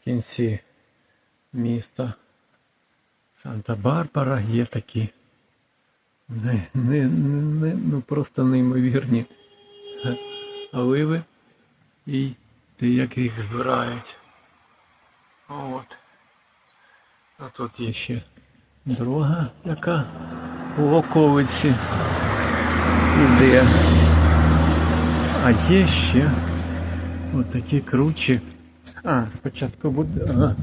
в кінці міста Санта-Барбара є такі не, не, не, ну просто неймовірні е, оливи і те, як їх збирають. От. А тут є ще дорога, яка у околиці іде. А є ще отакі кручі. А, спочатку буде. Ага.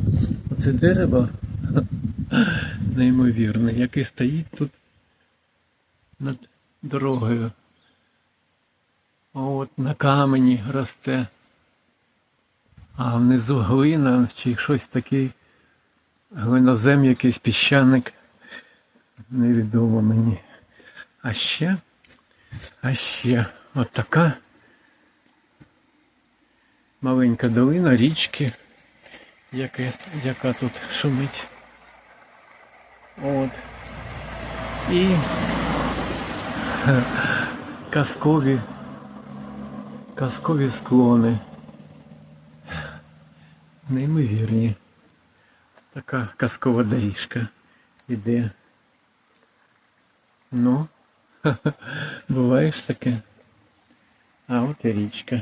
Оце дерево неймовірне, яке стоїть тут над дорогою. А От на камені росте. А внизу глина чи щось таке. Глинозем якийсь піщаник. Невідомо мені. А ще, а ще от така маленька долина річки, яка, яка тут шумить. От. І казкові, казкові склони. Неймовірні. Така казкова доріжка іде. Ну, буває ж таке. А от і річка.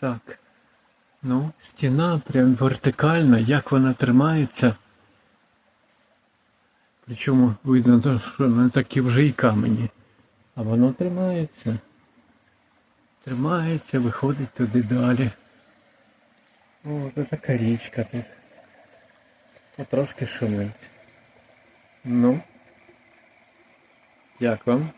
Так. Ну, стіна прям вертикальна, як вона тримається. Причому видно, що не такі вже і камені. А воно тримається. Тримається, виходить туди далі. О, це така річка тут. Потрошки шумить. Ну. Як вам?